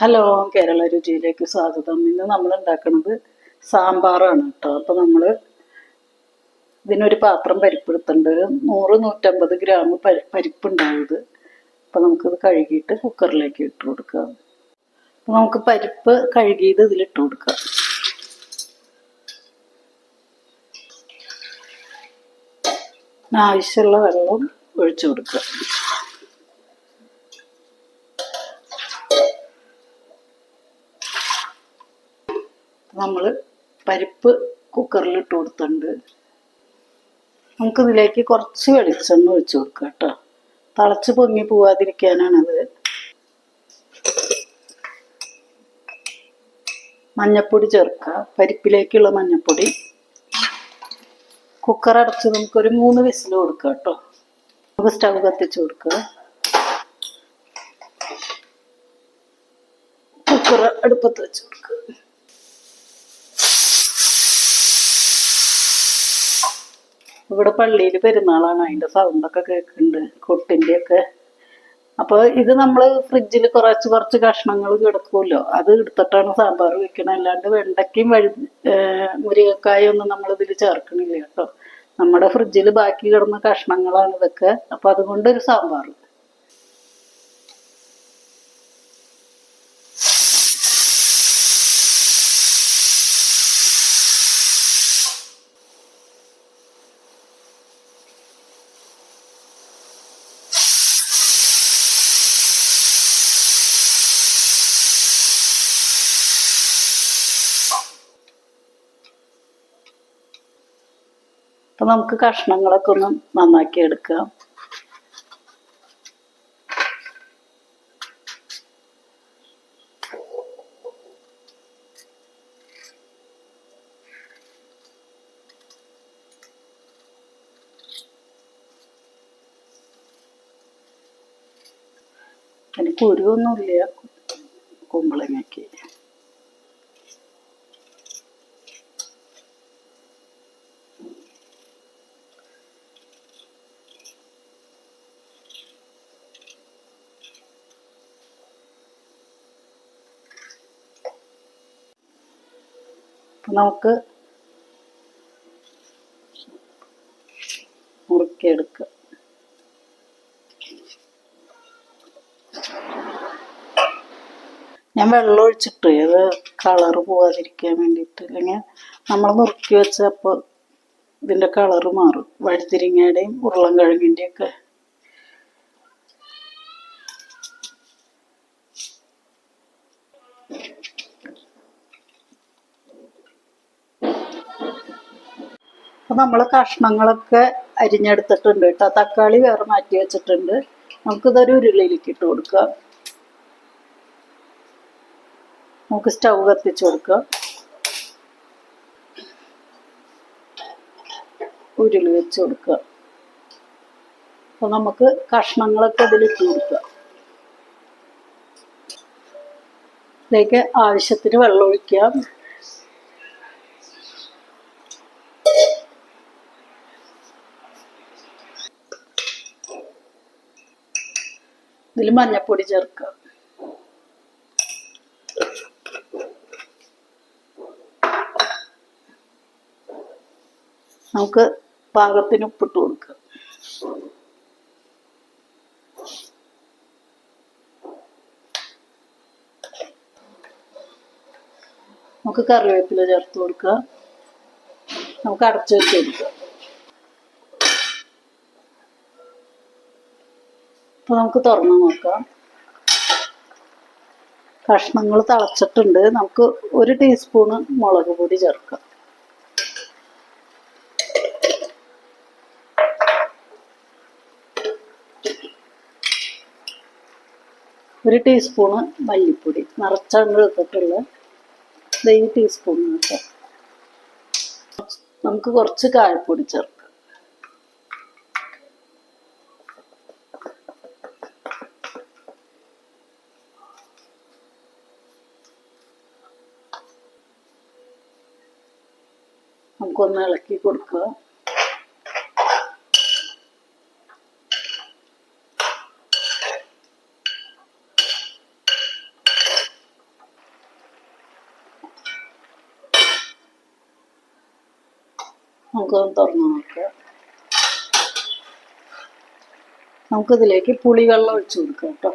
Hello Kerala രുചിയിലേക്ക് സ്വാഗതം. ഇന്ന് നമ്മൾ ഉണ്ടാക്കുന്നത് സാമ്പാറാണ് കേട്ടോ. അപ്പോൾ നമ്മൾ ഇതിനൊരു പാത്രം പരിപ്പെടുത്തേണ്ടത് നൂറ് നൂറ്റമ്പത് ഗ്രാം പരി പരിപ്പുണ്ടാവുന്നത് അപ്പം അപ്പോൾ നമുക്കിത് കഴുകിയിട്ട് കുക്കറിലേക്ക് ഇട്ട് കൊടുക്കാം. അപ്പോൾ നമുക്ക് പരിപ്പ് കഴുകിയത് ഇതിലിട്ട് കൊടുക്കാം. ആവശ്യമുള്ള വെള്ളം ഒഴിച്ചു കൊടുക്കുക നമ്മൾ പരിപ്പ് കുക്കറിൽ ഇട്ട് കൊടുത്തിട്ടുണ്ട്. നമുക്കിതിലേക്ക് കുറച്ച് വെളിച്ചെണ്ണ ഒഴിച്ചു കൊടുക്കുക കേട്ടോ. തിളച്ച് പൊങ്ങി പോവാതിരിക്കാനാണത്. മഞ്ഞപ്പൊടി ചേർക്കുക. പരിപ്പിലേക്കുള്ള മഞ്ഞപ്പൊടി. കുക്കർ അടച്ച് നമുക്കൊരു മൂന്ന് വിസിൽ കൊടുക്കുക കേട്ടോ. നമുക്ക് സ്റ്റവ് കത്തിച്ച് കൊടുക്കുക. കുക്കർ അടുപ്പത്ത് വെച്ച് കൊടുക്കുക. ഇവിടെ പള്ളിയിൽ പെരുന്നാളാണ്. അതിന്റെ സൗണ്ടൊക്കെ കേൾക്കുന്നുണ്ട് കൊട്ടിന്റെ ഒക്കെ അപ്പോൾ ഇത് നമ്മൾ ഫ്രിഡ്ജിൽ കുറച്ച് കുറച്ച് കഷ്ണങ്ങൾ കിടക്കുമല്ലോ. അത് എടുത്തിട്ടാണ് സാമ്പാർ വെക്കണത്. അല്ലാണ്ട് വെണ്ടയ്ക്കും വഴു മുരിങ്ങക്കായും നമ്മൾ ഇതിൽ ചേർക്കണില്ല കേട്ടോ. നമ്മുടെ ഫ്രിഡ്ജിൽ ബാക്കി കിടന്ന കഷ്ണങ്ങളാണ് ഇതൊക്കെ. അപ്പൊ അതുകൊണ്ടൊരു സാമ്പാർ. നമുക്ക് കഷ്ണങ്ങളൊക്കെ ഒന്ന് നന്നാക്കി എടുക്കാം ഒരു കുരുവൊന്നുമില്ല കുമ്പളങ്ങയ്ക്ക്. നമുക്ക് മുറുക്കിയെടുക്കുക ഞാൻ വെള്ളം ഒഴിച്ചിട്ട് അത് കളർ പോവാതിരിക്കാൻ വേണ്ടിയിട്ട്. അല്ലെങ്കിൽ നമ്മൾ നുറുക്കി വെച്ചപ്പോൾ ഇതിന്റെ കളർ മാറും. വഴുതിരിങ്ങയുടെയും ഉരുളൻ കിഴങ്ങിന്റെയും അപ്പൊ നമ്മൾ കഷ്ണങ്ങളൊക്കെ അരിഞ്ഞെടുത്തിട്ടുണ്ട് കേട്ടോ. തക്കാളി വേറെ മാറ്റി വെച്ചിട്ടുണ്ട്. നമുക്കിതൊരു ഉരുളിയിലേക്ക് ഇട്ട് കൊടുക്കാം. നമുക്ക് സ്റ്റൗ കത്തിച്ചു കൊടുക്കാം. ഉരുളി വെച്ച് കൊടുക്കുക അപ്പൊ നമുക്ക് കഷ്ണങ്ങളൊക്കെ അതിലിട്ട് കൊടുക്കാം. ഇതിലേക്ക് ആവശ്യത്തിന് വെള്ളം ഒഴിക്കാം. ഇതിൽ മഞ്ഞപ്പൊടി ചേർക്കുക നമുക്ക് പാകത്തിന് ഉപ്പിട്ട് കൊടുക്കുക നമുക്ക് കറിവേപ്പില ചേർത്ത് കൊടുക്കുക നമുക്ക് അടച്ചു വെച്ച് കൊടുക്കുക അപ്പൊ നമുക്ക് തുറന്നു നോക്കാം. കഷ്ണങ്ങൾ തിളച്ചിട്ടുണ്ട്. നമുക്ക് ഒരു ടീസ്പൂണ് മുളക് പൊടി ചേർക്കാം. ഒരു ടീസ്പൂണ് മല്ലിപ്പൊടി. നിറച്ചാണ് എടുത്തിട്ടുള്ള ഈ ടീസ്പൂൺ കേട്ടോ. നമുക്ക് കുറച്ച് കായപ്പൊടി ചേർക്കാം. നമുക്കൊന്ന് ഇളക്കി കൊടുക്കുക. നമുക്കൊന്ന് തുറന്ന് നോക്കാം. നമുക്കിതിലേക്ക് പുളിവെള്ളം ഒഴിച്ചു കൊടുക്കാം കേട്ടോ.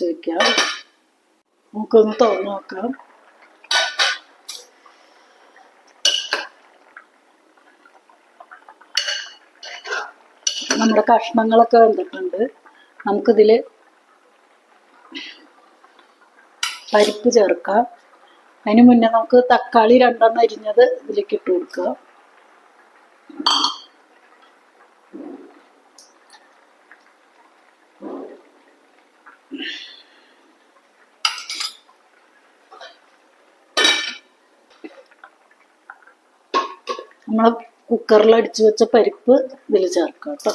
അടച്ചു വെക്കാം നമുക്കൊന്ന് തുറന്ന് നോക്കാം നമ്മുടെ കഷ്ണങ്ങളൊക്കെ വെന്തിട്ടുണ്ട് നമുക്കിതിൽ പരിപ്പ് ചേർക്കാം അതിന് മുന്നേ നമുക്ക് തക്കാളി രണ്ടെണ്ണം അരിഞ്ഞത് ഇതിലേക്ക് ഇട്ട് കൊടുക്കുക നമ്മൾ കുക്കറിൽ അടിച്ചു വെച്ച പരിപ്പ് ഇതിൽ ചേർക്കാം കേട്ടോ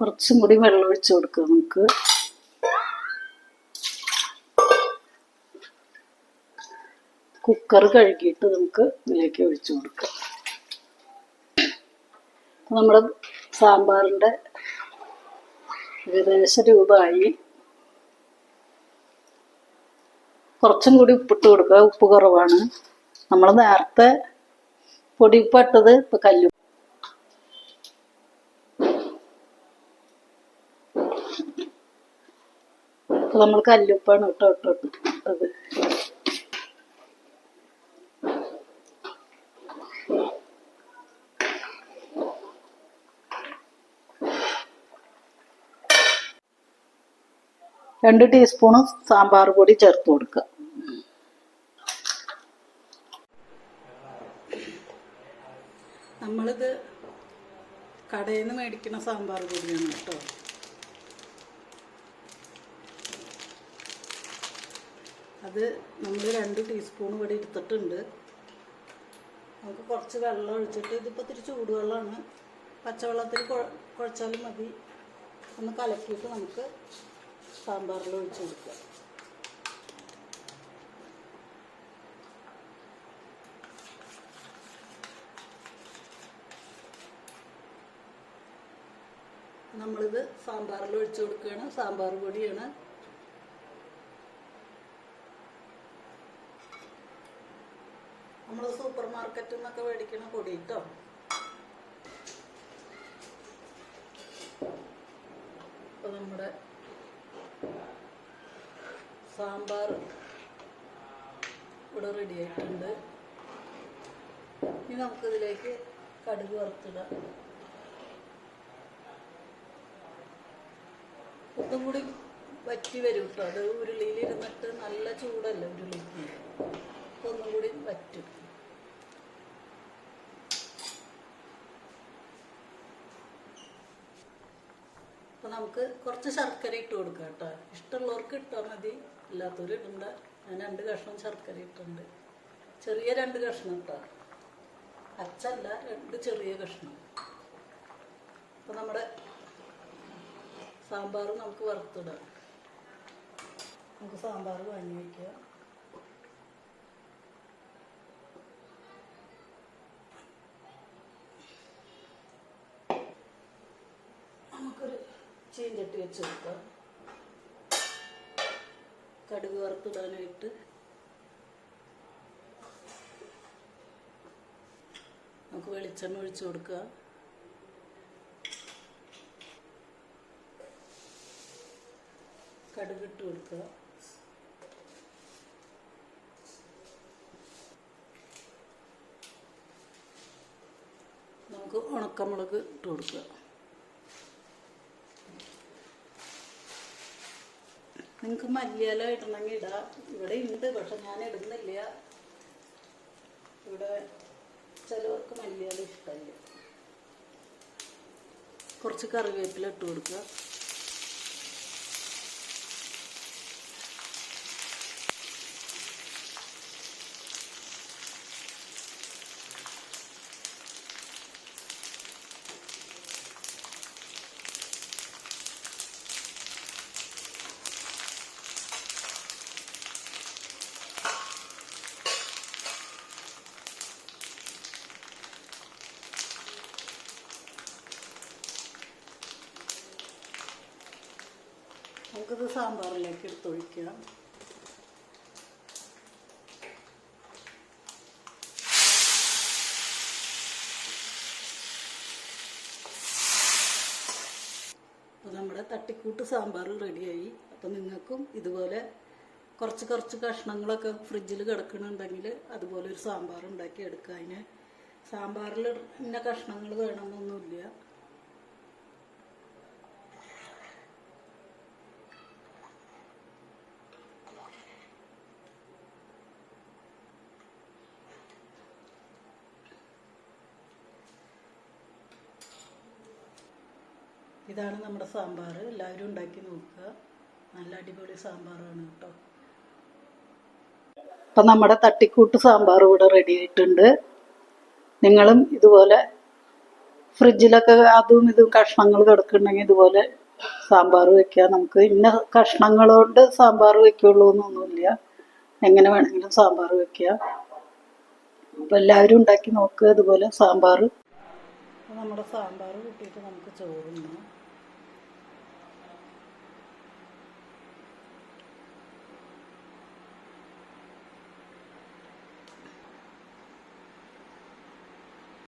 കുറച്ചും കൂടി വെള്ളം ഒഴിച്ചു കൊടുക്കുക നമുക്ക്. കുക്കർ കഴുകിയിട്ട് നമുക്ക് ഇതിലേക്ക് ഒഴിച്ചു കൊടുക്കാം. നമ്മുടെ സാമ്പാറിന്റെ ഏകദേശ രൂപമായി കുറച്ചും കൂടി ഉപ്പിട്ട് കൊടുക്കുക. ഉപ്പ് കുറവാണ്. നമ്മൾ നേരത്തെ പൊടി ഉപ്പിട്ടത് ഇപ്പം കല്ലു നമ്മൾ കല്ലുപ്പാണ് ഇട്ടോ ഇട്ടോ ഇട്ടത് രണ്ട് ടീസ്പൂണ് സാമ്പാർ പൊടി ചേർത്ത് കൊടുക്കുക. നമ്മളിത് കടയിൽ നിന്ന് മേടിക്കുന്ന സാമ്പാർ പൊടിയാണ് കേട്ടോ. അത് നമ്മൾ രണ്ട് ടീസ്പൂൺ ഇവിടെ എടുത്തിട്ടുണ്ട്. നമുക്ക് കുറച്ച് വെള്ളം ഒഴിച്ചിട്ട് ഇതിപ്പോൾ ഇത്തിരി ചൂടുവെള്ളമാണ്. പച്ചവെള്ളത്തിൽ കുഴച്ചാലും മതി. ഒന്ന് കലക്കിയിട്ട് നമുക്ക് സാമ്പാറിൽ ഒഴിച്ച് കൊടുക്കുക നമ്മളിത് സാമ്പാറിൽ ഒഴിച്ചു കൊടുക്കുകയാണ്. സാമ്പാർ പൊടിയാണ്. നമ്മൾ സൂപ്പർ മാർക്കറ്റിൽ നിന്നൊക്കെ മേടിക്കുന്ന പൊടി കേട്ടോ ഇപ്പൊ നമ്മുടെ സാമ്പാർ ഇവിടെ റെഡി ആയിട്ടുണ്ട്. ഇനി നമുക്കിതിലേക്ക് കടുക് വറുത്തിടാം. ഒന്നും കൂടി വറ്റി വരും കേട്ടോ അത് ഉരുളിയിൽ ഇരുന്നിട്ട് നല്ല ചൂടല്ല ഉരുളിക്ക്? കൂടി വറ്റും അപ്പൊ നമുക്ക് കുറച്ച് ശർക്കര ഇട്ട് കൊടുക്കാം കേട്ടോ. ഇഷ്ടമുള്ളവർക്ക് ഇട്ടാൽ മതി. ഇല്ലാത്തവർ ഇടണ്ട. ഞാൻ രണ്ട് കഷ്ണം ശർക്കര ഇട്ടുണ്ട് ചെറിയ രണ്ട് കഷ്ണം ഇട്ടാ അച്ചല്ല രണ്ട് ചെറിയ കഷ്ണം. അപ്പൊ നമ്മുടെ സാമ്പാർ നമുക്ക് വറുത്തിടാം. നമുക്ക് സാമ്പാർ വാങ്ങി വയ്ക്കുക നമുക്കൊരു ചീഞ്ചട്ടി വെച്ച് കൊടുക്കാം കടുക് വറുത്തിടാനായിട്ട് നമുക്ക് വെളിച്ചെണ്ണ ഒഴിച്ചു കൊടുക്കുക. കടുക് ഇട്ട് കൊടുക്കുക. നമുക്ക് ഉണക്കമുളക് ഇട്ട് കൊടുക്കുക. നിങ്ങൾക്ക് മല്ലിയില ഇടണമെങ്കിൽ ഇടാം. ഇവിടെ ഉണ്ട് പക്ഷെ ഞാൻ ഇടുന്നില്ല. ഇവിടെ ചിലവർക്ക് മല്ലിയില ഇഷ്ടമല്ല. കുറച്ച് കറിവേപ്പില ഇട്ട് കൊടുക്കുക. നമുക്കിത് സാമ്പാറിലേക്ക് എടുത്തൊഴിക്കാം അപ്പോൾ നമ്മുടെ തട്ടിക്കൂട്ട് സാമ്പാർ റെഡിയായി. അപ്പോൾ നിങ്ങൾക്കും ഇതുപോലെ കുറച്ച് കുറച്ച് കഷ്ണങ്ങളൊക്കെ ഫ്രിഡ്ജിൽ കിടക്കണമെന്നുണ്ടെങ്കിൽ അതുപോലെ ഒരു സാമ്പാർ ഉണ്ടാക്കി എടുക്കുക. അതിന് സാമ്പാറിൽ ഇന്ന കഷ്ണങ്ങൾ വേണമെന്നൊന്നുമില്ല. ഇതാണ് നമ്മുടെ സാമ്പാർ. എല്ലാവരും ഉണ്ടാക്കി നോക്കുക. നല്ല അടിപൊളി സാമ്പാറാണ് കേട്ടോ. അപ്പം നമ്മുടെ തട്ടിക്കൂട്ട് സാമ്പാർ ഇവിടെ റെഡി ആയിട്ടുണ്ട്. നിങ്ങളും ഇതുപോലെ ഫ്രിഡ്ജിലൊക്കെ അതും ഇതും കഷ്ണങ്ങൾ കിടക്കുന്നുണ്ടെങ്കിൽ ഇതുപോലെ സാമ്പാർ വെക്കുക. നമുക്ക് ഇന്ന കഷ്ണങ്ങൾ കൊണ്ട് സാമ്പാർ വെക്കുള്ളൂ എന്നൊന്നുമില്ല. എങ്ങനെ വേണമെങ്കിലും സാമ്പാർ വെക്കുക. അപ്പം എല്ലാവരും ഉണ്ടാക്കി നോക്കുക. ഇതുപോലെ സാമ്പാർ. നമ്മുടെ സാമ്പാർ കൂട്ടിയിട്ട് നമുക്ക് ചോറുണ്ണാം.